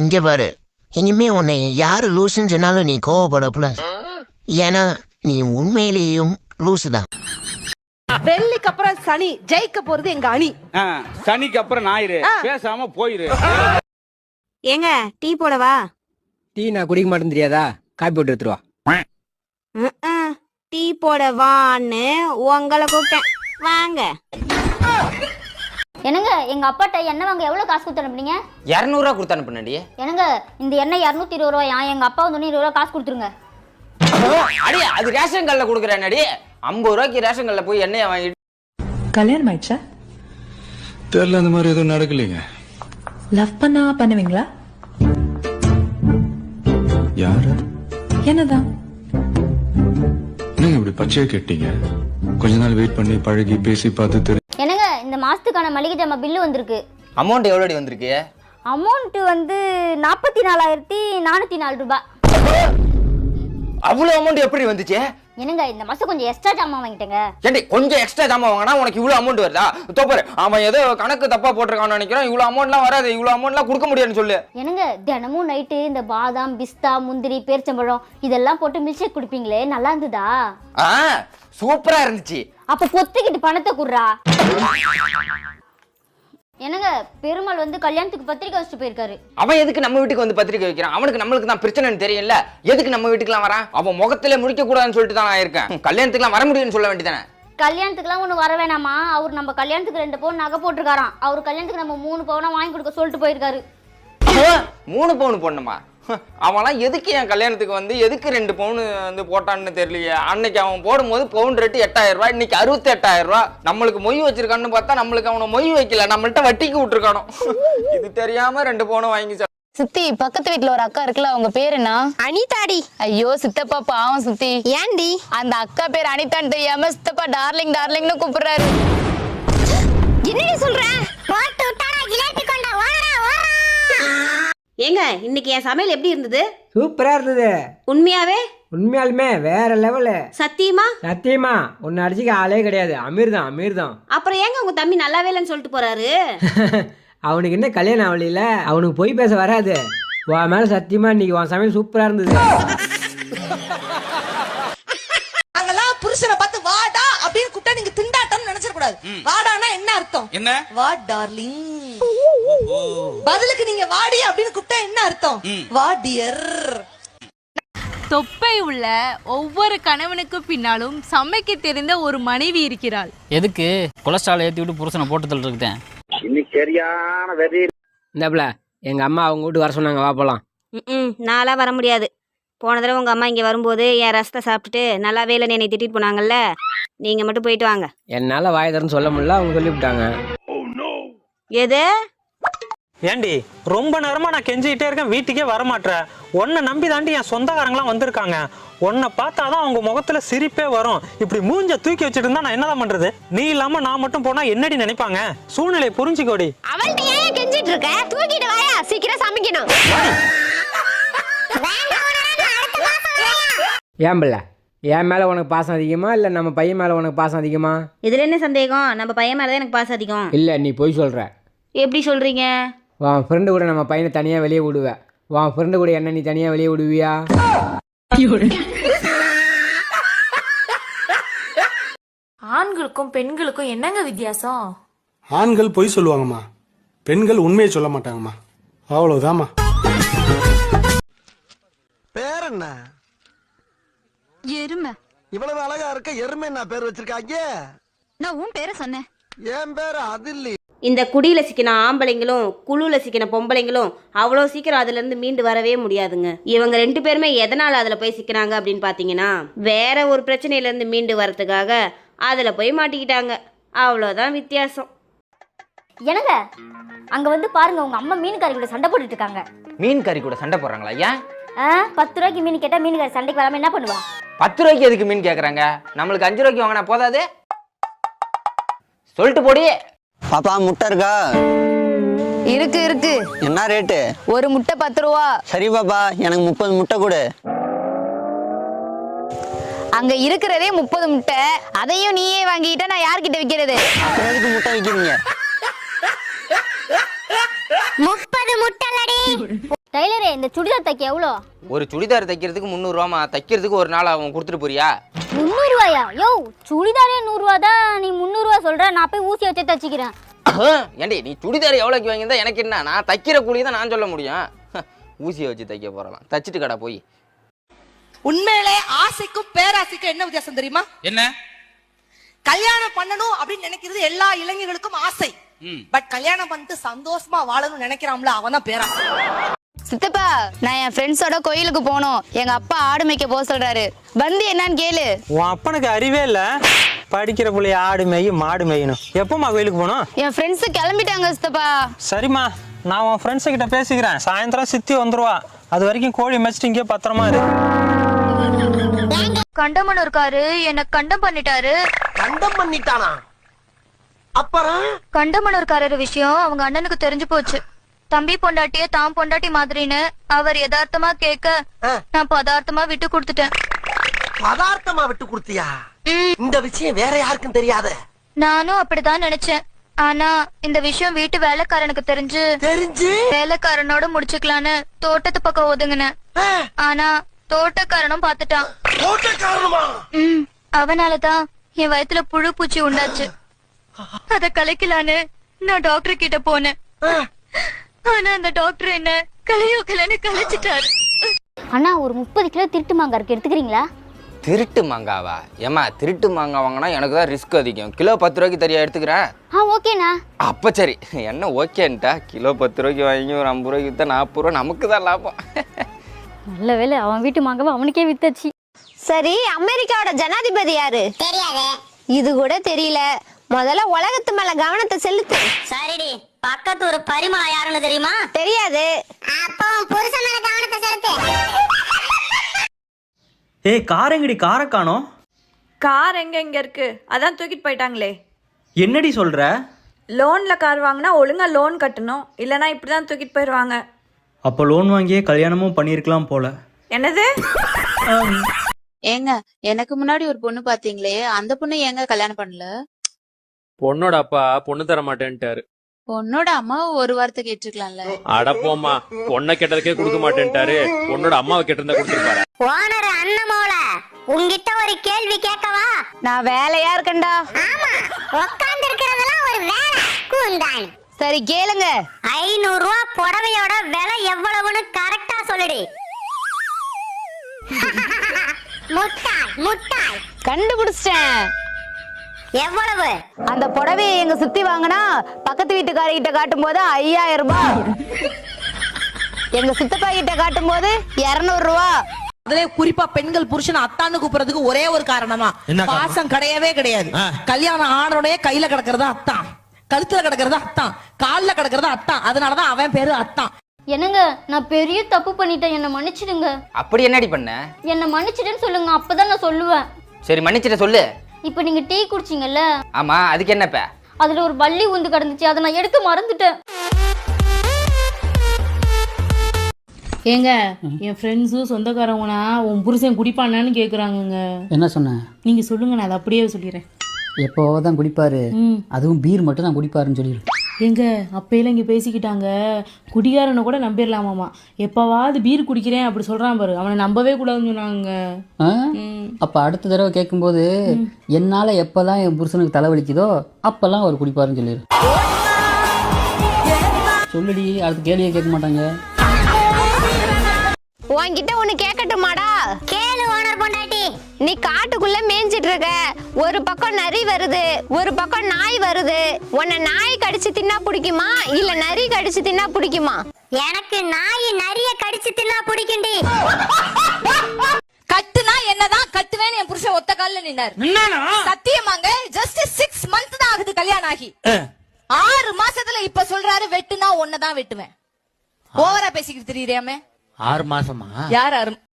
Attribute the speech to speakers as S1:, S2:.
S1: இங்க பாரு. இனிமே உன்னை யாரு லூசுன்னு சொன்னாலும் நீ கோவப்படக்கூடாது ஏன்னா நீ உண்மையிலேயும் லூசு தான்.
S2: வெள்ளிக்கு அப்புறம் சனி ஜெயிக்க போறது எங்க அணி.
S3: ஆ, சனிக்கு அப்புறம் ஞாயிறு. பேசாம போயிரு.
S4: ஏங்க டீ போடவா?
S5: டீ நான் குடிக்க மாட்டேன்னு தெரியாதா? காப்பி போட்டு எடுத்துருவா.
S4: டீ போடவான்னு உங்களை கூப்பிட்டேன். வாங்க.
S6: என்னங்க எங்க அப்பாட்ட எண்ணெய் வாங்க எவ்வளவு காசு கொடுத்து அனுப்புனீங்க?
S7: இரநூறுவா கொடுத்து அனுப்புனடி
S6: என்னங்க இந்த எண்ணெய் இரநூத்தி இருபது ரூபாயா? எங்க அப்பா வந்து இருபது ரூபா காசு கொடுத்துருங்க.
S7: அடி அது ரேஷன் கல்ல கொடுக்குறேன் அடி. ஐம்பது ரூபாய்க்கு ரேஷன் கல்ல போய் எண்ணெயை வாங்கிட்டு
S8: கல்யாணம் ஆயிடுச்சா?
S9: தெரியல அந்த மாதிரி எதுவும் நடக்கலைங்க.
S8: லவ் பண்ணா பண்ணுவீங்களா?
S9: யாரு?
S8: என்னதான்?
S9: என்னங்க இப்படி பச்சையா கேட்டீங்க? கொஞ்ச நாள் வெயிட் பண்ணி பழகி பேசி பார்த்து
S6: மாசத்துக்கான மளிகை ஜாமான் பில்லு வந்திருக்கு.
S7: அமௌண்ட் எவ்வளோடி வந்திருக்கு?
S6: அமௌண்ட் வந்து நாற்பத்தி நாலாயிரத்தி நானூத்தி நாலு ரூபாய்.
S7: அவ்வளோ அமௌண்ட் எப்படி வந்துச்சு?
S6: என்னங்க இந்த மாசம் கொஞ்சம் எக்ஸ்ட்ரா ஜாமான் வாங்கிட்டேங்க.
S7: ஏண்டி கொஞ்சம் எக்ஸ்ட்ரா ஜாமான் வாங்கினா உனக்கு இவ்வளோ அமௌண்ட் வருதா? தோப்பாரு அவன் ஏதோ கணக்கு தப்பா போட்டிருக்கான்னு நினைக்கிறான். இவ்வளோ அமௌண்ட்லாம் வராது இவ்வளோ அமௌண்ட்லாம் கொடுக்க முடியாதுன்னு சொல்லு.
S6: என்னங்க தினமும் நைட்டு இந்த பாதாம் பிஸ்தா முந்திரி பேரிச்சம்பழம் இதெல்லாம் போட்டு மில்க் ஷேக் குடிப்பீங்களே? நல்லா இருந்ததா?
S7: ஆ சூப்பரா இருந்துச்சு.
S6: அப்ப பொத்துக்கிட்டு பணத்தை குடுறா. என்னங்க பெருமாள் வந்து கல்யாணத்துக்கு பத்திரிக்கை வச்சுட்டு போயிருக்காரு.
S7: அவன் எதுக்கு நம்ம வீட்டுக்கு வந்து பத்திரிக்கை வைக்கிறான்? அவனுக்கு நம்மளுக்கு தான் பிரச்சனைன்னு தெரியல எதுக்கு நம்ம வீட்டுக்குலாம் வரான்? அவன் முகத்துல முடிக்க கூடாதுன்னு சொல்லிட்டு தான் நான் இருக்கேன். கல்யாணத்துக்குலாம் வர முடியும்னு சொல்ல வேண்டியதானே
S6: கல்யாணத்துக்குலாம் ஒன்று வர வேணாமா? அவர் நம்ம கல்யாணத்துக்கு ரெண்டு பவுன் நகை போட்டிருக்காராம். அவர் கல்யாணத்துக்கு நம்ம மூணு பவுனா வாங்கி கொடுக்க சொல்லிட்டு போயிருக்காரு.
S7: மூணு பவுன் பொண்ணுமா அவன்லாம் எதுக்கு என் கல்யாணத்துக்கு வந்து எதுக்கு ரெண்டு பவுன் வந்து போட்டான்னு தெரியலையே. அன்னைக்கு அவன் போடும்போது பவுன் ரேட்டு எட்டாயிரம் ரூபாய் இன்னைக்கு அறுபத்தி எட்டாயிரம் ரூபாய். நம்மளுக்கு மொய் வச்சிருக்கான்னு பார்த்தா நம்மளுக்கு அவனை மொய் வைக்கல. நம்மள்ட்ட வட்டிக்கு விட்டுருக்கானோ. இது தெரியாம ரெண்டு பவுனும் வாங்கி.
S10: சித்தி பக்கத்து வீட்ல ஒரு அக்கா இருக்குல்ல அவங்க பேர் என்ன?
S4: அனிதாடி.
S10: ஐயோ சித்தப்பா பாவம் சித்தி.
S4: ஏன்டி?
S10: அந்த அக்கா பேர் அனிதான்னு தெரியாம சித்தப்பா டார்லிங் டார்லிங்னு கூப்பிடுறாரு.
S4: என்னடி சொல்ற? ஏங்க இன்னைக்கு என் சமையல் எப்படி இருந்தது?
S5: சூப்பரா இருந்தது.
S4: உண்மையாவே?
S5: உண்மையாலுமே வேற லெவலு
S4: சத்தியமா?
S5: சத்தியமா. உன்னை அடிச்சுக்க ஆளே கிடையாது. அமீர் தான் அமீர் தான்.
S4: அப்புறம் ஏங்க உங்க தம்பி நல்லாவே இல்லைன்னு சொல்லிட்டு போறாரு?
S5: அவனுக்கு என்ன கல்யாணம் ஆகலையில அவனுக்கு பொய் பேச வராது. உன் மேல சத்தியமா இன்னைக்கு உன் சமையல் சூப்பரா இருந்தது.
S2: நாங்கெல்லாம் புருஷனை பார்த்து வாடா அப்படின்னு கூப்பிட்டா நீங்க திண்டாட்டம்னு நினைச்சிட கூடாது வாடானா என்ன அர்த்தம்?
S3: என்ன?
S2: வா டார்லிங். பதிலுக்கு நீங்க வாடி அப்படின்னு கூப்பிட்டா என்ன அர்த்தம்? வா டியர்
S10: தொப்பை உள்ள ஒவ்வொரு கணவனுக்கு பின்னாலும் சமைக்க தெரிந்த ஒரு மனைவி இருக்கிறாள்.
S11: எதுக்கு? கொலஸ்ட்ரால் ஏற்றி விட்டு புருஷனை போட்டு தள்ளிருக்கேன்.
S5: இந்தாப்புல எங்க அம்மா அவங்க வீட்டுக்கு வர சொன்னாங்க வா போலாம்.
S4: ம் நான்லாம் வர முடியாது. போன தடவை உங்க அம்மா இங்க வரும்போது என் ரசத்தை சாப்பிட்டுட்டு நல்லாவே இல்லைன்னு என்னை திட்டிட்டு போனாங்கல்ல? நீங்க மட்டும் போயிட்டு வாங்க.
S5: என்னால வாய் தரன்னு சொல்ல முடியல அவங்க சொல்லிவிட்டாங்க.
S4: எது?
S12: ஏண்டி ரொம்ப நேரமா நான் கெஞ்சிக்கிட்டே இருக்கேன் வீட்டுக்கே வரமாட்ற. உன்னை நம்பி தாண்டி என் சொந்தக்காரங்களாம் வந்திருக்காங்க. உன்னை பார்த்தாதான் அவங்க முகத்துல சிரிப்பே வரும். இப்படி மூஞ்ச தூக்கி வச்சுட்டு இருந்தா நான் என்னதான் பண்றது? நீ இல்லாம நான் மட்டும் போனா என்னடி நினைப்பாங்க? சூழ்நிலையை புரிஞ்சுக்கோடி.
S4: அவள்கிட்ட ஏன் கெஞ்சிட்டு இருக்க? தூக்கிட்டு வாயா சீக்கிரம் சமைக்கணும்.
S5: ஏன் பிள்ளை? என் மேல உனக்கு பாசம் அதிகமா இல்ல நம்ம பையன் மேல உனக்கு பாசம் அதிகமா?
S4: இதுல என்ன சந்தேகம்? நம்ம பையன் மேலதான் எனக்கு பாசம் அதிகம்.
S5: இல்ல நீ போய் சொல்ற.
S4: எப்படி சொல்றீங்க?
S5: உன் ஃப்ரெண்டு கூட நம்ம பையனை தனியா வெளியே விடுவ. உன் ஃப்ரெண்டு கூட என்ன நீ தனியா வெளியே விடுவியா?
S10: ஆண்களுக்கும் பெண்களுக்கும் என்னங்க வித்தியாசம்?
S9: ஆண்கள் பொய் சொல்லுவாங்கம்மா. பெண்கள் உண்மையை சொல்ல மாட்டாங்கம்மா. அவ்வளவுதாம்மா.
S1: பேர் என்ன
S10: எருமை.
S1: இவ்வளவு அழகா இருக்க எருமை என்ன பேர் வச்சிருக்காங்க.
S10: நான் உன் பேரை சொன்னேன்.
S1: என் பேர் அது இல்லையே.
S4: இந்த குடியில சிக்கின ஆம்பளைங்களும் குழுல சிக்கின பொம்பளைங்களும் அவ்வளோ சீக்கிரம் அதுல இருந்து மீண்டு வரவே முடியாதுங்க. இவங்க ரெண்டு பேருமே எதனால அதுல போய் சிக்கினாங்க அப்படின்னு பாத்தீங்கன்னா வேற ஒரு பிரச்சனையில இருந்து மீண்டு வரதுக்காக அதுல போய் மாட்டிக்கிட்டாங்க. அவ்வளோதான் வித்தியாசம்.
S6: என்னங்க? அங்க வந்து பாருங்க உங்க அம்மா மீனுக்காரி கூட சண்டை போட்டுட்டு இருக்காங்க.
S7: மீன் கறி கூட சண்டை போடுறாங்களா ஏன்
S6: ஆ, பத்து ரூபாய்க்கு மீன் கேட்டா மீனுக்காரி சண்டைக்கு வராம என்ன பண்ணுவா?
S7: பத்து ரூபாய்க்கு எதுக்கு மீன் கேக்குறாங்க? நம்மளுக்கு அஞ்சு ரூபாய்க்கு வாங்கினா போதாது? சொல்லிட்டு போடி.
S1: பாப்பா முட்டை இருக்கா?
S10: இருக்கு இருக்கு.
S1: என்ன ரேட்டு
S10: ஒரு முட்டை பத்து ரூபா.
S1: சரி பாப்பா எனக்கு முப்பது முட்டை கொடு.
S10: அங்க இருக்கிறதே முப்பது முட்டை. அதையும் நீயே வாங்கிட்டா நான் யார்கிட்ட விக்கிறது?
S1: அப்புறம் எதுக்கு முட்டை வைக்கிறீங்க?
S4: முப்பது முட்டலடி.
S13: டெய்லரே இந்த சுடிதார் தைக்க எவ்வளோ?
S7: ஒரு சுடிதார் தைக்கிறதுக்கு முந்நூறுவாமா தைக்கிறதுக்கு ஒரு நாள் அவன் கொடுத்துட்டு போறியா?
S13: முந்நூறுவாயா? யோ சுடிதாரே நூறுரூவா தான் நீ முந்நூறுரூவா சொல்ற நான் போய் ஊசி வச்சு தச்சுக்கிறேன்.
S7: ஏண்டி நீ சுடிதார் எவ்வளோக்கு வாங்கியிருந்தா எனக்கு என்ன? நான் தைக்கிற கூலி தான் நான் சொல்ல முடியும். ஊசியை வச்சு தைக்க போறலாம். தச்சிட்டு கடை போய்.
S2: உண்மையிலே ஆசைக்கும் பேராசைக்கும் என்ன வித்தியாசம் தெரியுமா?
S3: என்ன?
S2: கல்யாணம் பண்ணணும் அப்படின்னு நினைக்கிறது எல்லா இளைஞர்களுக்கும் ஆசை. பட் கல்யாணம் பண்ணிட்டு சந்தோஷமா வாழணும்னு நினைக்கிறான்ல அவன் தான் பேராசை.
S13: சித்தப்பா நான் என் ஃப்ரெண்ட்ஸோட கோயிலுக்கு போகணும். எங்க அப்பா ஆடு மேய்க்க போக சொல்றாரு. வந்து என்னன்னு கேளு.
S12: உன் அப்பனுக்கு அறிவே இல்ல. படிக்கிற புள்ளைய ஆடு மேய் மாடு மேயணும். எப்போம்மா கோயிலுக்கு போகணும்?
S13: என் ஃப்ரெண்ட்ஸ் கிளம்பிட்டாங்க சித்தப்பா.
S12: சரிம்மா நான் உன் ஃப்ரெண்ட்ஸு கிட்ட பேசிக்கிறேன். சாயந்தரம் சித்தி வந்துருவா. அது வரைக்கும் கோழி மேய்ச்சிட்டு இங்கே பத்திரமா இரு.
S13: கண்டமன் இருக்காரு. என்ன கண்டம் பண்ணிட்டாரு.
S1: கண்டம் பண்ணிட்டானா? அப்புறம்?
S13: கண்டமனூர்காரர் விஷயம் அவங்க அண்ணனுக்கு தெரிஞ்சு போச்சு. தம்பி பொண்டாட்டிய தாம் பொண்டாட்டி மாதிரின்னு அவர் யதார்த்தமா கேட்க நான் பதார்த்தமா விட்டு கொடுத்துட்டேன்.
S1: பதார்த்தமா விட்டு கொடுத்தியா? இந்த விஷயம் வேற யாருக்கும் தெரியாத.
S13: நானும் அப்படிதான் நினைச்சேன். ஆனா இந்த விஷயம் வீட்டு வேலைக்காரனுக்கு தெரிஞ்சு
S1: தெரிஞ்சு?
S13: வேலைக்காரனோட முடிச்சுக்கலான்னு தோட்டத்து பக்கம் ஒதுங்கினேன். ஆனா தோட்டக்காரனும் பாத்துட்டான்
S1: போட்ட காரணமா
S13: ம், அவனாலதான் என் வயித்துல புழு பூச்சி உண்டாச்சு. அத கலைக்கலான்னு நான் டாக்டர் கிட்ட போனேன் ஆனா அந்த டாக்டர் என்ன கலையோ கலைன்னு கலைச்சிட்டாரு அண்ணா ஒரு முப்பது கிலோ திருட்டு மாங்காய் இருக்கு எடுத்துக்கிறீங்களா?
S7: திருட்டு மாங்காவா? ஏமா திருட்டு மாங்காய் வாங்கினா எனக்கு தான் ரிஸ்க் அதிகம். கிலோ பத்து ரூபாய்க்கு தெரியா எடுத்துக்கிறேன்?
S13: ஆ ஓகேண்ணா.
S7: அப்போ சரி. என்ன ஓகேன்ட்டா? கிலோ பத்து ரூபாய்க்கு வாங்கி ஒரு ஐம்பது ரூபாய்க்கு வித்தா நாற்பது ரூபா நமக்கு தான் லாபம்.
S13: நல்ல வேலை அவன் வீட்டு மாங்காவை அவனுக்கே வித்தாச்சு.
S14: சரி அமெரிக்காவோட ஜனாதிபதி யாரு?
S13: தெரியாது.
S14: இது கூட தெரியல. முதல்ல உலகத்து மேல கவனத்தை செலுத்து.
S13: சரிடி. பக்கத்து ஒரு பரிமளா யாருன்னு தெரியுமா?
S14: தெரியாது.
S13: அப்போ புருஷன் மேல கவனத்தை செலுத்து.
S12: ஏய் காரங்கடி காரை காணோம்.
S15: கார் எங்க இங்க இருக்கு? அதான் தூக்கிட்டு போயிட்டாங்களே.
S12: என்னடி சொல்ற?
S15: லோன்ல கார் வாங்கினா ஒழுங்கா லோன் கட்டணும். இல்லனா இப்படிதான் தூக்கிட்டு போயிடுவாங்க
S12: அப்போ லோன் வாங்கியே கல்யாணமும் பண்ணியிருக்கலாம் போல.
S15: என்னது?
S8: ஏங்க எனக்கு முன்னாடி ஒரு பொண்ணு பாத்தீங்களே அந்த பொண்ணு ஏங்க கல்யாணம் பண்ணல?
S3: பொண்ணோட அப்பா பொண்ணு தர மாட்டேன்ட்டாரு.
S8: பொண்ணோட அம்மா ஒரு வார்த்தை கேட்டிருக்கலாம்ல?
S3: அடப்போம்மா பொண்ணை கேட்டதுக்கே கொடுக்க மாட்டேன்ட்டாரு. பொண்ணோட அம்மாவை கேட்டிருந்தா கொடுத்துருப்பாரு?
S13: ஓனர் அண்ணமோல உன்கிட்ட ஒரு கேள்வி கேட்கவா?
S14: நான் வேலையா இருக்கேன்டா.
S13: ஆமா உட்கார்ந்து இருக்கிறதெல்லாம் ஒரு வேலை. கூந்தான்
S14: சரி கேளுங்க.
S13: ஐநூறு ரூபா புடவையோட விலை எவ்வளவுன்னு கரெக்டா சொல்லுடி. முட்டாள் முட்டாள்.
S14: கண்டுபிடிச்சிட்டேன்.
S13: எவ்வளவு?
S14: அந்த புடவையை எங்க சுத்தி வாங்கினா பக்கத்து வீட்டுக்காரர்கிட்ட காட்டும் போது ஐயாயிரம் ரூபாய் எங்க சித்தப்பா கிட்ட காட்டும் போது இருநூறு ரூபா.
S2: அதுல குறிப்பா பெண்கள் புருஷன் அத்தான்னு கூப்பிடுறதுக்கு ஒரே ஒரு காரணமா. பாசம் கிடையவே கிடையாது. கல்யாணம் ஆனோடனே கையில கிடக்கிறது அத்தான். கழுத்துல கிடக்கிறது அத்தான். கால்ல கிடக்கிறது அத்தான். அதனாலதான் அவன் பேரு அத்தான்.
S13: என்னங்க நான் பெரிய தப்பு பண்ணிட்டேன். என்ன மன்னிச்சிடுங்க.
S7: அப்படி என்னடி பண்ண?
S13: என்ன மன்னிச்சிடுன்னு சொல்லுங்க. அப்பதான் நான் சொல்லுவேன்.
S7: சரி மன்னிச்சிட்ட சொல்லு.
S13: இப்போ நீங்க டீ குடிச்சீங்கல்ல?
S7: ஆமா அதுக்கு என்னப்ப
S13: அதுல ஒரு பள்ளி உந்து கிடந்துச்சு அதை நான் எடுக்க மறந்துட்டேன்.
S15: ஏங்க என் ஃப்ரெண்ட்ஸும் சொந்தக்காரவங்கனா உன் புருஷன் குடிப்பானான்னு கேக்குறாங்கங்க.
S11: என்ன சொன்னேன்
S15: நீங்க சொல்லுங்க நான் அதை அப்படியே சொல்லிடுறேன்.
S11: எப்போ தான் குடிப்பாரு. அதுவும் பீர் மட்டும் தான் குடிப்பாருன்னு சொல்லிடு
S15: ஏங்க அப்பையில இங்க பேசிக்கிட்டாங்க. குடிகாரனை கூட நம்பிடலாமாமா எப்பவாவது பீர் குடிக்கிறேன் அப்படி சொல்றான் பாரு. அவனை நம்பவே கூடாதுன்னு சொன்னாங்க.
S11: ஆ? அப்ப அடுத்த தடவை கேட்கும்போது என்னால எப்பெல்லாம் என் புருஷனுக்கு தலைவலிக்குதோ அப்பெல்லாம் அவர் குடிப்பாருன்னு சொல்லிடு சொல்லுடி அடுத்த கேள்வியை கேட்க மாட்டாங்க.
S14: உன்கிட்ட ஒண்ணு கேட்கட்டுமாடா
S13: ஓனர் பொண்டாட்டி.
S14: நீ காட்டுக்குள்ள மேய்ஞ்சிட்டு இருக்க ஒரு பக்கம் நரி வருது ஒரு பக்கம் நாய் வருது. உன்னை நாய் கடிச்சு தின்னா பிடிக்குமா? இல்ல நரி கடிச்சு தின்னா பிடிக்குமா?
S13: எனக்கு நாய் நிறைய கடிச்சு தின்னா பிடிக்கும்டி
S2: கட்டுனா என்னதான் கட்டுவேன்னு என் புருஷன் ஒத்த கால்ல நின்னாரு. சத்தியமாங்க ஜஸ்ட் சிக்ஸ் மந்த் தான் ஆகுது கல்யாணம் ஆகி. ஆறு மாசத்துல இப்ப சொல்றாரு வெட்டுனா ஒன்னதான் வெட்டுவேன். ஓவரா பேசிக்கிட்டு தெரியுறியாமே
S1: ஆறு மாசமா?
S2: யார் ஆறு